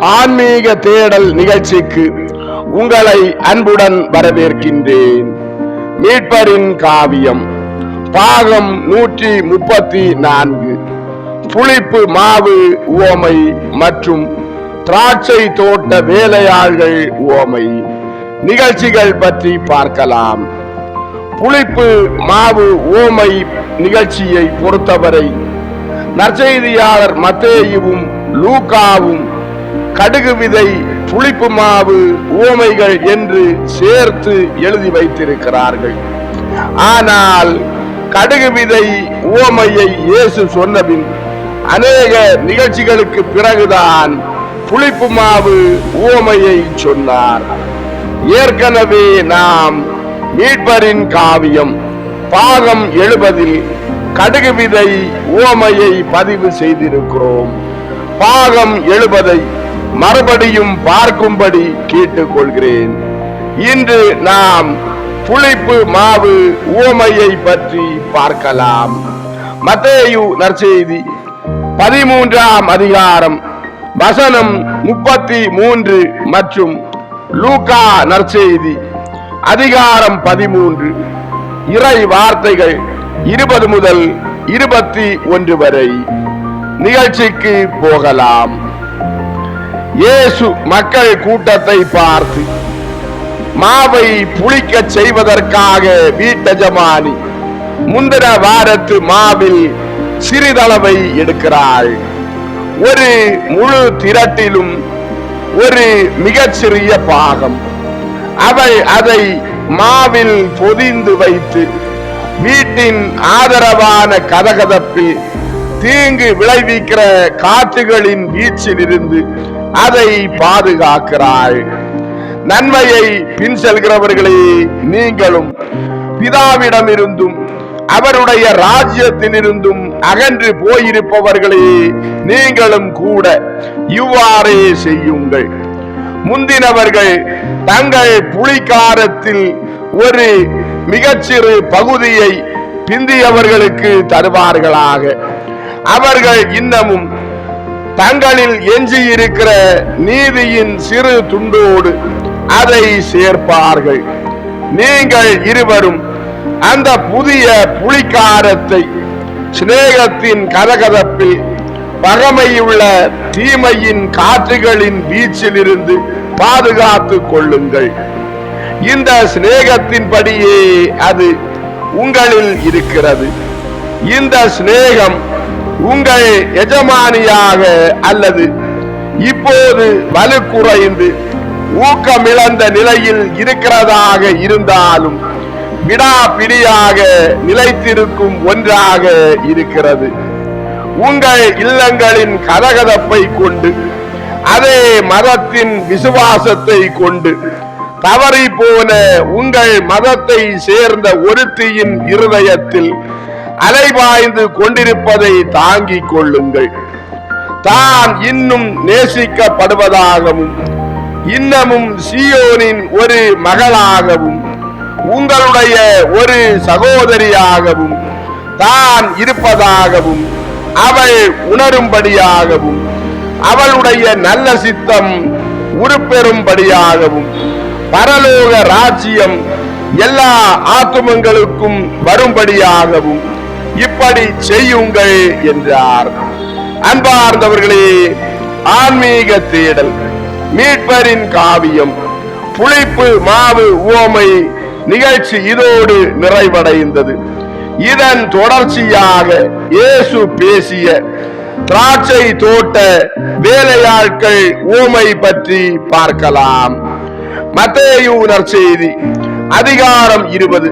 ஆன்மீக தேடல் நிகழ்ச்சிக்கு உங்களை அன்புடன் வரவேற்கின்றேன். மீட்பரின் காவியம் பாகம் நூற்றி முப்பத்தி நான்கு. புளிப்பு மாவு உவமை மற்றும் திராட்சை தோட்ட வேலையாள்கள் உவமை. நிகழ்ச்சிகள் பற்றி பார்க்கலாம். புளிப்பு மாவு ஓமை நிகழ்ச்சியை பொறுத்தவரை நற்செய்தியாளர் மத்தேயுவும் லூகாவும் கடுகு விதை புளிப்பு மாவு ஓமைகள் என்று சேர்த்து எழுதி வைத்திருக்கிறார்கள். ஆனால் கடுகு விதை ஓமையை இயேசு சொன்னபின் அநேக நிகழ்ச்சிகளுக்கு பிறகுதான் புளிப்பு மாவு ஓமையை சொன்னார். ஏற்கனவே நாம் மீட்பரின் காவியம் பாகம் எழுபதில் கடுகு விதை ஓமையை பதிவு செய்திருக்கிறோம். பாகம் எழுபதை மறுபடியும் பார்க்கும்படி கேட்டுக்கொள்கிறேன். இன்று நாம் புளிப்பு மாவு ஓமையை பற்றி பார்க்கலாம். மத்தேயு நற்செய்தி பதிமூன்றாம் அதிகாரம் வசனம் முப்பத்தி மூன்று மற்றும் லூகா நற்செய்தி அதிகாரம் பதிமூன்று. இறை வார்த்தைகள் இருபது முதல் இருபத்தி ஒன்று வரை நிகழ்ச்சிக்கு போகலாம். இயேசு மக்கள் கூட்டத்தை பார்த்து மாவை புளிக்கச் செய்வதற்காக வீட்டஜமானி முந்தின வாரத்து மாவில் சிறிதளவை எடுக்கிறாள். ஒரு முழு திரட்டிலும் ஒரு மிகச்சிறிய பாகம். அவள் அதை மாவில் பொதிந்து வைத்து வீட்டின் ஆதரவான கதகதப்பில் தீங்கு விளைவிக்கிற காற்றுகளின் வீச்சிலிருந்து அதை பாதுகாக்கிறாள் நன்மையை பின் செல்கிறவர்களே நீங்களும் பிதாவிடம் இருந்தும் அவருடைய ராஜ்யத்திலிருந்தும் அகன்று போயிருப்பவர்களே நீங்களும் கூட இவ்வாறே செய்யுங்கள். முந்தினவர்கள் தங்கள் புலிகாரத்தில் ஒரு மிகச்சிறு பகுதியை பிந்தியவர்களுக்கு தருவார்களாக. அவர்கள் இன்னமும் தங்களில் எஞ்சியிருக்கிற நீதியின் சிறு துண்டோடு அதை சேர்ப்பார்கள். நீங்கள் இருவரும் அந்த புதிய புலிகாரத்தை சிநேகத்தின் கதகதப்பில் பகமையுள்ள தீமையின் காற்றுகளின் வீச்சிலிருந்து பாதுகாத்துக் கொள்ளுங்கள். இந்த சிநேகத்தின்படியே அது உங்களில் இருக்கிறது. இந்த சிநேகம் உங்கள் எஜமானியாக அல்லது இப்போது வலு குறைந்து ஊக்கமிழந்த நிலையில் இருக்கிறதாக இருந்தாலும் விடாபிடியாக நிலைத்திருக்கும் ஒன்றாக இருக்கிறது. உங்கள் இல்லங்களின் கதகதப்பை கொண்டு அதே மதத்தின் விசுவாசத்தை கொண்டு தவறி போன உங்கள் மதத்தை சேர்ந்த ஒருத்தியின் இருதயத்தில் அலைபாய்ந்து கொண்டிருப்பதை தாங்கிக் கொள்ளுங்கள். தான் இன்னும் நேசிக்கப்படுவதாகவும் இன்னமும் சியோனின் ஒரு மகளாகவும் உங்களுடைய ஒரு சகோதரியாகவும் தான் இருப்பதாகவும் அவள் உணரும்படியாகவும் அவளுடைய நல்ல சித்தம் உருப்பெறும்படியாகவும் பரலோக ராஜ்யம் எல்லா ஆத்துமங்களுக்கும் வரும்படியாகவும் இப்படி செய்யுங்கள் என்றார். அன்பார்ந்தவர்களே ஆன்மீக தேடல் மீட்பரின் காவியம் புளிப்பு மாவு ஓமை நிகழ்ச்சி இதோடு நிறைவடைந்தது. இதன் தொடர்ச்சியாக இயேசு பேசிய திராட்சை தோட்ட வேலையாட்கள் ஊமை பற்றி பார்க்கலாம். மத்தேயு நற்செய்தி அதிகாரம் இருபது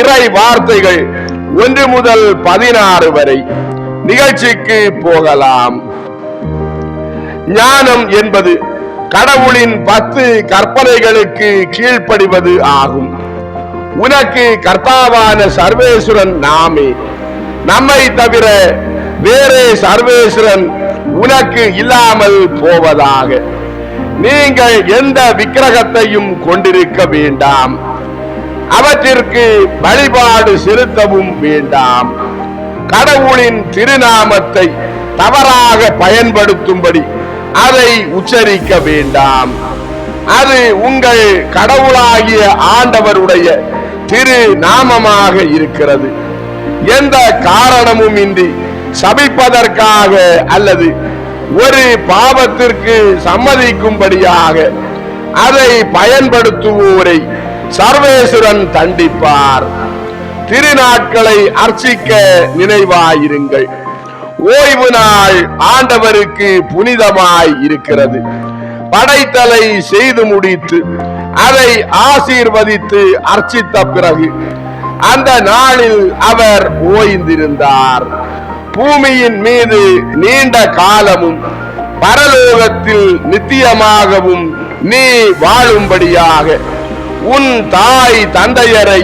இறை வார்த்தைகள் ஒன்று முதல் பதினாறு வரை நிகழ்ச்சிக்கு போகலாம். ஞானம் என்பது கடவுளின் பத்து கற்பனைகளுக்கு கீழ்ப்படிவது ஆகும். உனக்கு கர்த்தாவான சர்வேஸ்வரன் நாமே. நம்மை தவிர வேறே சர்வேஸ்வரன் உனக்கு இல்லாமல் போவதாக. நீங்கள் எந்த விக்கிரகத்தையும் கொண்டிருக்க வேண்டாம். அவற்றிற்கு வழிபாடு செலுத்தவும் வேண்டாம். கடவுளின் திருநாமத்தை தவறாக பயன்படுத்தும்படி அதை உச்சரிக்க வேண்டாம். அது உங்கள் கடவுளாகிய ஆண்டவருடைய திரு நாமமாக இருக்கிறது. எந்த காரணமும் இன்றி சபிப்பதற்காக அல்லது ஒரு பாவத்திற்கு சம்மதிக்கும்படியாக அதை பயன்படுத்துவோரை சர்வேஸ்வரன் தண்டிப்பார். திருநாட்களை அர்ச்சிக்க நினைவாயிருங்கள். ஓய்வு நாள் ஆண்டவருக்கு புனிதமாய் இருக்கிறது. படைத்தலை செய்து முடித்து அதை ஆசீர்வதித்து அர்ச்சித்த பிறகு அந்த நாளில் அவர் ஓய்ந்திருந்தார். பூமியின் மீது நீண்ட காலமும் பரலோகத்தில் நித்தியமாகவும் நீ வாழும்படியாக உன் தாய் தந்தையரை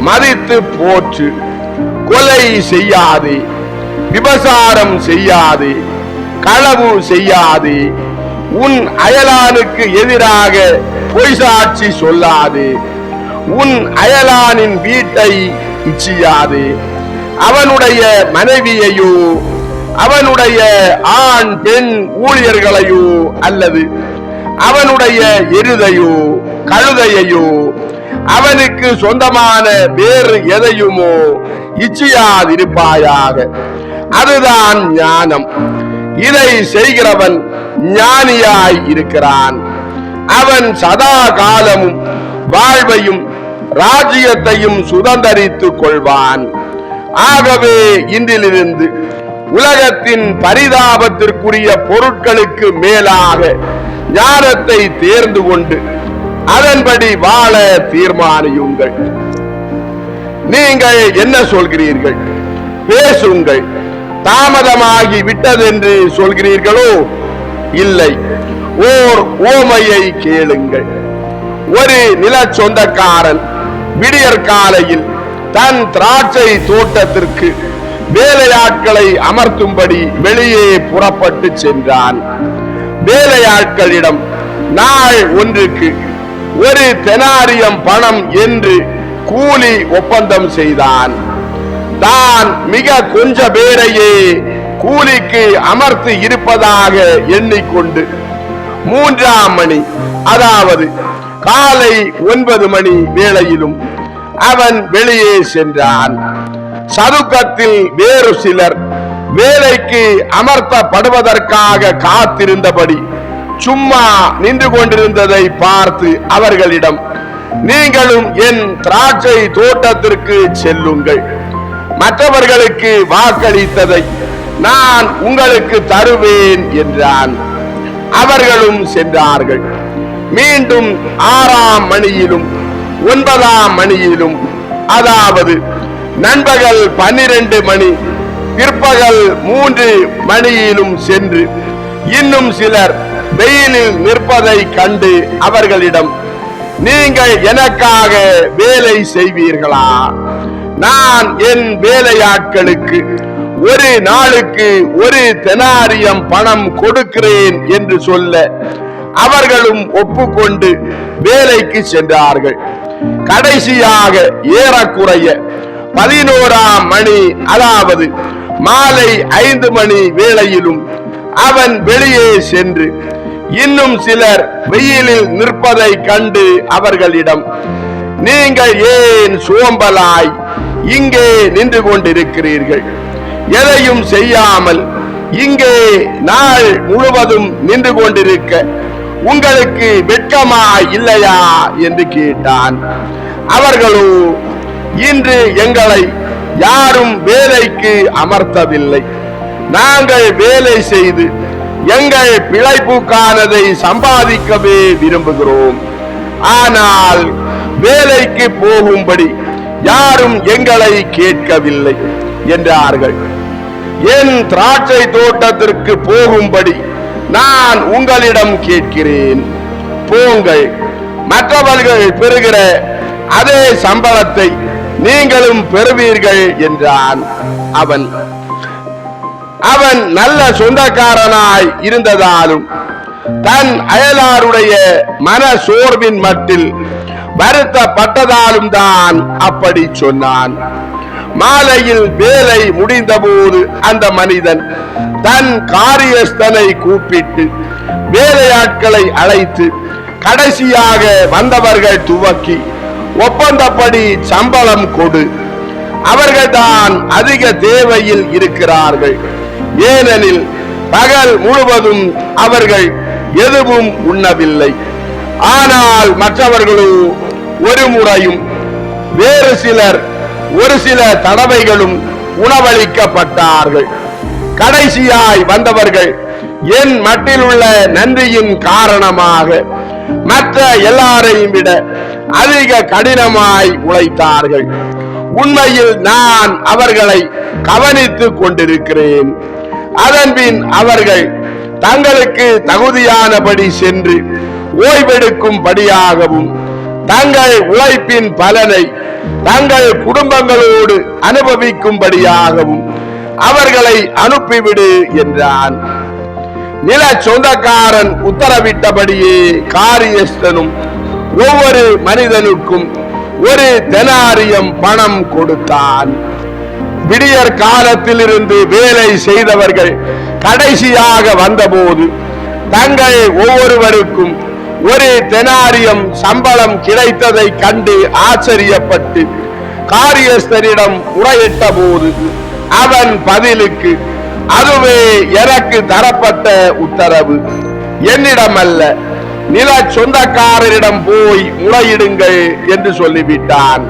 மதித்து போற்று கொலை செய்யாதே விபசாரம் செய்யாதே களவு செய்யாதே உன் அயலானுக்கு எதிராக பொய் சாட்சி சொல்லாதே உன் அயலானின் வீட்டை இச்சியாதே. அவனுடைய மனைவியையோ அவனுடைய ஆண் பெண் ஊழியர்களையோ அல்லது அவனுடைய எருதையோ கழுதையையோ அவனுக்கு சொந்தமான வேறு எதையுமோ இச்சியாதிருப்பாயாக. அதுதான் ஞானம். இதை செய்கிறவன் ஞானியாய் இருக்கிறான். அவன் சதா காலமும் வாழ்வையும் ராஜ்யத்தையும் சுதந்தரித்துக் கொள்வான். ஆகவே இன்றிலிருந்து உலகத்தின் பரிதாபத்திற்குரிய பொருட்களுக்கு மேலாக ஞானத்தை தேர்ந்து கொண்டு அதன்படி வாழ தீர்மானியுங்கள். நீங்கள் என்ன சொல்கிறீர்கள்? பேசுங்கள். தாமதமாகி விட்டதென்று சொல்கிறீர்களோ? இல்லை. ஓர் ஓமையை கேளுங்கள். ஒரு நில சொந்தக்காரன் விடியற் காலையில் தன் திராட்சை தோட்டத்திற்கு வேலையாட்களை அமர்த்தும்படி வெளியே புறப்பட்டு சென்றான். வேலையாட்களிடம் நாள் ஒன்றுக்கு ஒரு தெனாரியம் பணம் என்று கூலி ஒப்பந்தம் செய்தான். தான் மிக கொஞ்ச பேரையே கூலிக்கு அமர்த்தி இருப்பதாக எண்ணிக்கொண்டு மூன்றாம் மணி அதாவது காலை ஒன்பது மணி வேளையிலும் அவன் வெளியே சென்றான். சதுக்கத்தில் வேறு சிலர் வேலைக்கு அமர்த்தப்படுவதற்காக காத்திருந்தபடி சும்மா நின்று கொண்டிருந்ததை பார்த்து அவர்களிடம் நீங்களும் என் திராட்சை தோட்டத்திற்கு செல்லுங்கள். மற்றவர்களுக்கு வாக்களித்ததை நான் உங்களுக்கு தருவேன் என்றான். அவர்களும் சென்றார்கள். மீண்டும் ஆறாம் மணியிலும் ஒன்பதாம் மணியிலும் அதாவது நண்பகல் பன்னிரண்டு மணி பிற்பகல் மூன்று மணியிலும் சென்று இன்னும் சிலர் வெயிலில் நிற்பதை கண்டு அவர்களிடம் நீங்கள் எனக்காக வேலை செய்வீர்களா? நான் என் வேலையாட்களுக்கு ஒரு நாளுக்கு ஒரு தெனாரியம் பணம் கொடுக்கிறேன் என்று சொல்ல அவர்களும் ஒப்புக்கொண்டு வேலைக்கு சென்றார்கள். கடைசியாக ஏறக்குறைய பதினோராம் மணி அதாவது மாலை ஐந்து மணி வேளையிலும் அவன் வெளியே சென்று இன்னும் சிலர் வெயிலில் நிற்பதை கண்டு அவர்களிடம் நீங்கள் ஏன் சோம்பலாய் இங்கே நின்று கொண்டிருக்கிறீர்கள்? எதையும் செய்யாமல் இங்கே நாள் முழுவதும் நின்று கொண்டிருக்க உங்களுக்கு வெட்கமா இல்லையா? என்று கேட்டான். அவர்களோ இன்று எங்களை யாரும் வேலைக்கு அமர்த்தவில்லை. நாங்கள் வேலை செய்து எங்கள் பிழைப்புக்கானதை சம்பாதிக்கவே விரும்புகிறோம். ஆனால் வேலைக்கு போகும்படி யாரும் எங்களை கேட்கவில்லை என்றார்கள். என் திராட்சை தோட்டத்திற்கு போகும்படி நான் உங்களிடம் கேட்கிறேன். போங்கள் மற்றவர்கள் பெறுகிற அதே சம்பளத்தை நீங்களும் பெறுவீர்கள் என்றான் அவன். அவன் நல்ல சொந்தக்காரனாய் இருந்ததாலும் தன் அயலாருடைய மன சோர்வின் மட்டில் வருத்தப்பட்டதாலும் தான் அப்படி சொன்னான். மாலையில் வேலை முடிந்தபோது அந்த மனிதன் தன் காரியஸ்தனை கூப்பிட்டு வேலையாட்களை அழைத்து கடைசியாக வந்தவர்கள் துவக்கி ஒப்பந்தப்படி சம்பளம் கொடு. அவர்கள்தான் அதிக தேவையில் இருக்கிறார்கள். ஏனெனில் பகல் முழுவதும் அவர்கள் எதுவும் உண்ணவில்லை. ஆனால் மற்றவர்களோ ஒரு முறையும் வேறு சிலர் ஒரு சில தடவைகளும் உணவளிக்கப்பட்டார்கள். கடைசியாய் வந்தவர்கள் என் மட்டில் உள்ள நன்றியின் காரணமாக மற்ற எல்லாரையும் விட அதிக கடினமாய் உழைத்தார்கள். உண்மையில் நான் அவர்களை கவனித்துக் கொண்டிருக்கிறேன். அதன்பின் அவர்கள் தங்களுக்கு தகுதியானபடி சென்று ஓய்வெடுக்கும் படியாகவும் தங்கள் உழைப்பின் பலனை தங்கள் குடும்பங்களோடு அனுபவிக்கும்படியாகவும் அவர்களை அனுப்பிவிடு என்றான். நில சொந்தக்காரன் உத்தரவிட்டபடியே காரியஸ்தனும் ஒவ்வொரு மனிதனுக்கும் ஒரு தெனாரியம் பணம் கொடுத்தான். விடியற் காலத்திலிருந்து வேலை செய்தவர்கள் கடைசியாக வந்தபோது தங்கள் ஒவ்வொருவருக்கும் ஒரு தெனாரியம் சம்பளம் கிடைத்ததை கண்டு ஆச்சரியப்பட்டு காரியஸ்தரிடம் முறையிட்ட போது அவன் பதிலுக்கு அதுவே எனக்கு தரப்பட்ட உத்தரவு. என்னிடம் அல்ல நில சொந்தக்காரரிடம் போய் முறையிடுங்கள் என்று சொல்லிவிட்டான்.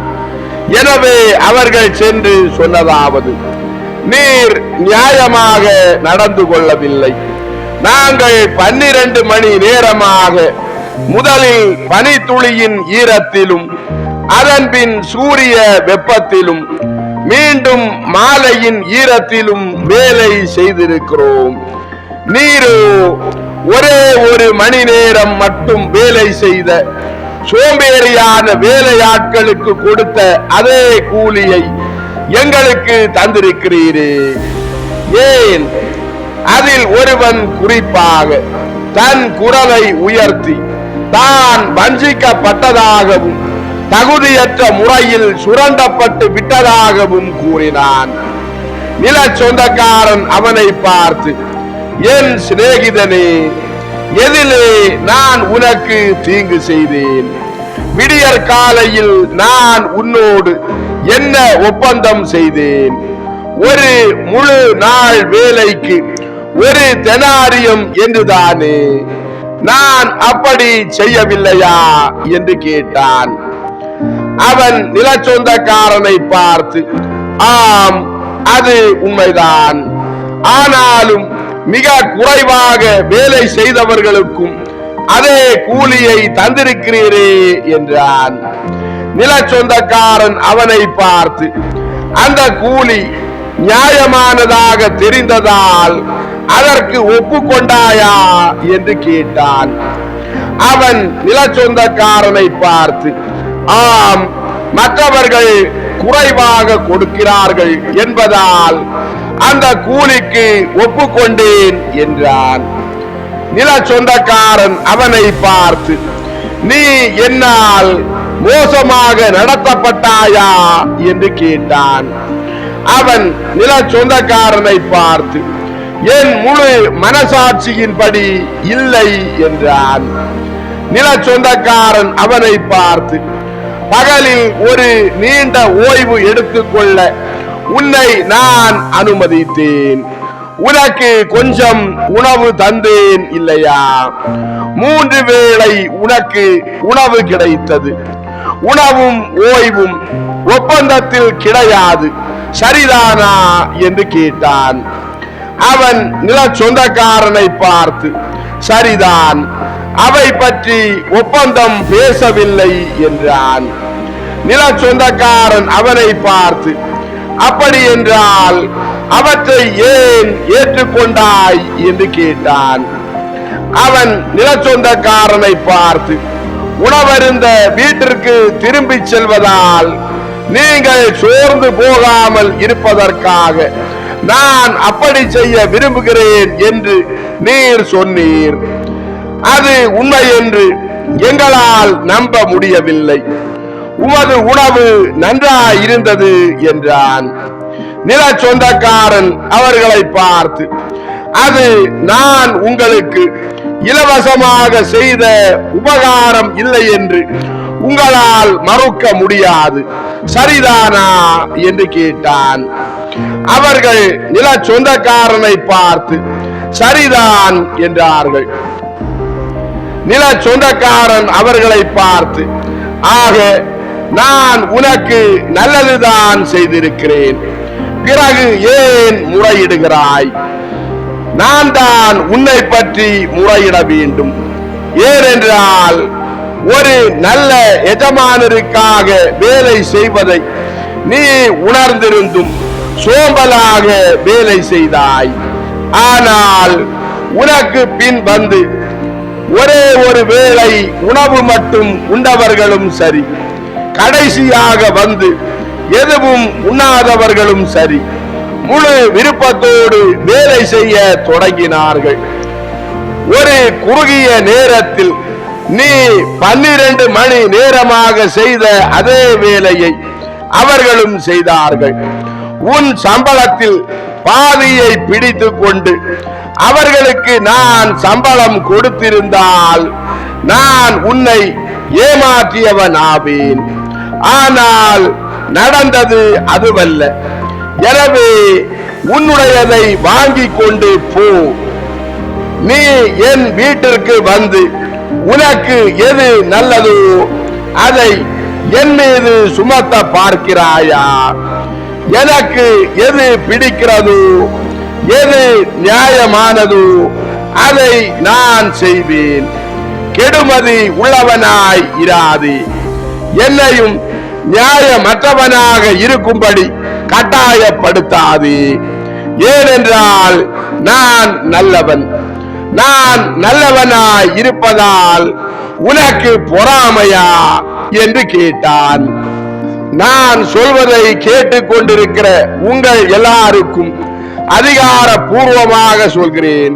எனவே அவர்கள் சென்று சொன்னதாவது நீர் நியாயமாக நடந்து கொள்ளவில்லை. நாங்கள் பன்னிரண்டு மணி நேரமாக முதலில் பனித்துளியின் ஈரத்திலும் அதன்பின் சூரிய வெப்பத்திலும் மீண்டும் மாலையின் ஈரத்திலும் வேலை செய்திருக்கிறோம். நீரோ ஒரே ஒரு மணி நேரம் மட்டும் வேலை செய்த சோம்பேறியான வேலையாட்களுக்கு கொடுத்த அதே கூலியை எங்களுக்கு தந்திருக்கிறீரே. ஏன்? அதில் ஒருவன் குறிப்பாக தன் குரலை உயர்த்தி தான் வஞ்சிக்கப்பட்டதாகவும் தகுதியற்ற முறையில் சுரண்டப்பட்டு விட்டதாகவும் கூறினான். நில சொந்தக்காரன் அவனை பார்த்து என் சிநேகிதனே எதிலே நான் உனக்கு தீங்கு செய்தேன். விடியற் காலையில் நான் உன்னோடு என்ன ஒப்பந்தம் செய்தேன்? ஒரு முழு நாள் வேலைக்கு ஒரு தெனாரியம் என்றுதானே? நான் அப்படி செய்யவில்லையா? என்று கேட்டான். அவன் நிலச்சொந்தக்காரனை பார்த்து ஆம் அது உண்மைதான். ஆனாலும் மிக குறைவாக வேலை செய்தவர்களுக்கும் அதே கூலியை தந்திருக்கிறீரே என்றான். நில சொந்தக்காரன் அவனை பார்த்து அந்த கூலி நியாயமானதாக தெரிந்ததால் அதற்கு ஒப்புக்கொண்டாயா? என்று கேட்டான். அவன் நில சொந்தக்காரனை பார்த்து ஆம் மற்றவர்கள் குறைவாக கொடுக்கிறார்கள் என்பதால் அந்த கூலிக்கு ஒப்புக்கொண்டேன் என்றான். நில சொந்தக்காரன் அவனை பார்த்து நீ என்னால் மோசமாக நடத்தப்பட்டாயா? என்று கேட்டான். அவன் நில சொந்தக்காரனை பார்த்து என் முழு மனசாட்சியின்படி இல்லை என்றான். நில சொந்தக்காரன் அவனை பார்த்து பகலில் ஒரு நீண்ட ஓய்வு எடுத்துக்கொள்ள உன்னை நான் அனுமதித்தேன். உனக்கு கொஞ்சம் உணவு தந்தேன் இல்லையா? மூன்று வேளை உனக்கு உணவு கிடைத்தது. உணவும் ஓய்வும் ஒப்பந்தத்தில் கிடையாது. சரிதானா? என்று கேட்டான். அவன் நில சொந்தக்காரனை பார்த்து சரிதான். அவை பற்றி ஒப்பந்தம் பேசவில்லை என்றான். நில சொந்தக்காரன் அவனை பார்த்து அப்படி என்றால் அவற்றை ஏன் ஏற்றுக்கொண்டாய்? என்று கேட்டான். அவன் நில சொந்தக்காரனை பார்த்து உணவருந்த வீட்டிற்கு திரும்பிச் செல்வதால் நீங்கள் சோர்ந்து போகாமல் இருப்பதற்காக நான் அப்படி செய்ய விரும்புகிறேன் என்று நீர் சொன்னீர். அது உண்மை என்று எங்களால் நம்ப முடியவில்லை. உமது உணவு நன்றாய் இருந்தது என்றான். நில சொந்தக்காரன் அவர்களை பார்த்து அது நான் உங்களுக்கு இலவசமாக செய்த உபகாரம் இல்லை என்று உங்களால் மறுக்க முடியாது. சரிதானா? என்று கேட்டான். அவர்கள் நில சொந்தக்காரனை பார்த்து சரிதான் என்றார்கள். நில சொந்தக்காரன் அவர்களை பார்த்து ஆக நான் உனக்கு நல்லதுதான் செய்திருக்கிறேன். பிறகு ஏன் முறையிடுகிறாய்? நான் தான் உன்னை பற்றி முறையிட வேண்டும். ஏனென்றால் ஒரு நல்ல எஜமானருக்காக வேலை செய்வதை நீ உணர்ந்திருந்தும் சோம்பலாக வேலை செய்தாய். ஆனால் உனக்கு பின் வந்து ஒரே ஒரு வேளை உணவு மட்டும் உண்டவர்களும் சரி. கடைசியாக வந்து எதுவும் உண்ணாதவர்களும் சரி. முழு விருப்பத்தோடு வேலை செய்ய தொடங்கினார்கள். ஒரு குறுகிய நேரத்தில் நீ பன்னிரண்டு மணி நேரமாக செய்த அதே வேலையை அவர்களும் செய்தார்கள். உன் சம்பளத்தில் பாதியை பிடித்துக் கொண்டு அவர்களுக்கு நான் சம்பளம் கொடுத்திருந்தால் நான் உன்னை ஏமாற்றியவன் ஆவேன் ஆனால் நடந்தது அதுவல்ல. எனவே உன்னுடையதை வாங்கிக் கொண்டு போ. நீ என் வீட்டிற்கு வந்து உனக்கு எது நல்லதோ அதை என் மீது சுமத்த பார்க்கிறாயா? எனக்கு எது பிடிக்கிறதோ எது நியாயமானதோ. அதை நான் செய்வேன். கெடுமதி உள்ளவனாய் இராது. என்னையும் நியாயமற்றவனாக இருக்கும்படி கட்டாயப்படுத்தாது. ஏனென்றால் நான் நல்லவன். நான் நல்லவனாய் இருப்பதால் உனக்கு பொறாமையா என்று கேட்டான். நான் சொல்வதை கேட்டுக்கொண்டிருக்கிற உங்கள் எல்லாருக்கும் அதிகார பூர்வமாக சொல்கிறேன்.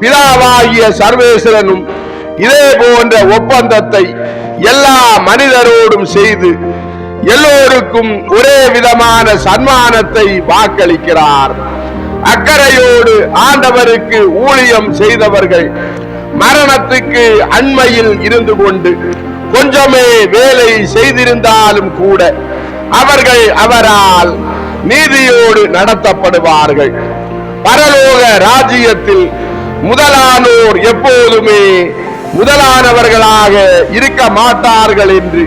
பிதாவாகிய சர்வேஸ்வரனும் இதே போன்ற ஒப்பந்தத்தை எல்லா மனிதரோடும் செய்து எல்லோருக்கும் ஒரே விதமான சன்மானத்தை வாக்களிக்கிறார். அக்கறையோடு ஆண்டவருக்கு ஊழியம் செய்தவர்கள் மரணத்துக்கு அண்மையில் இருந்து கொண்டு கொஞ்சமே வேலை செய்திருந்தாலும் கூட அவர்கள் அவரால் நீதியோடு நடத்தப்படுவார்கள். பரலோக ராஜ்யத்தில் முதலானோர் எப்போதுமே முதலானவர்களாக இருக்க மாட்டார்கள் என்று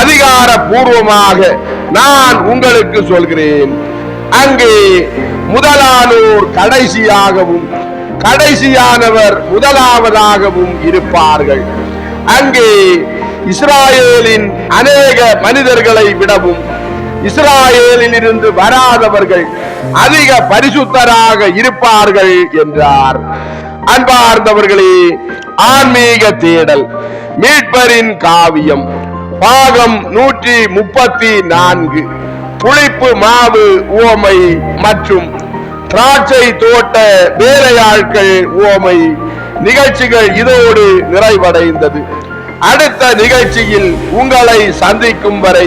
அதிகாரபூர்வமாக நான் உங்களுக்கு சொல்கிறேன். அங்கே முதலானோர் கடைசியாகவும் கடைசியானவர் முதலாவதாகவும் இருப்பார்கள். அங்கே இஸ்ராயேலின் அநேக மனிதர்களை விடவும் இஸ்ராயலில் இருந்து வராதவர்கள் அதிக பரிசுத்தராக இருப்பார்கள் என்றார். அன்பார்ந்தவர்களே ஆன்மீக தேடல் மீட்பரின் காவியம் பாகம் நூற்றி முப்பத்தி நான்கு புளிப்பு மாவு உவமை மற்றும் திராட்சை தோட்ட வேலையாட்கள் உவமை நிகழ்ச்சிகள் இதோடு நிறைவடைந்தது. அடுத்த நிகழ்ச்சியில் உங்களை சந்திக்கும் வரை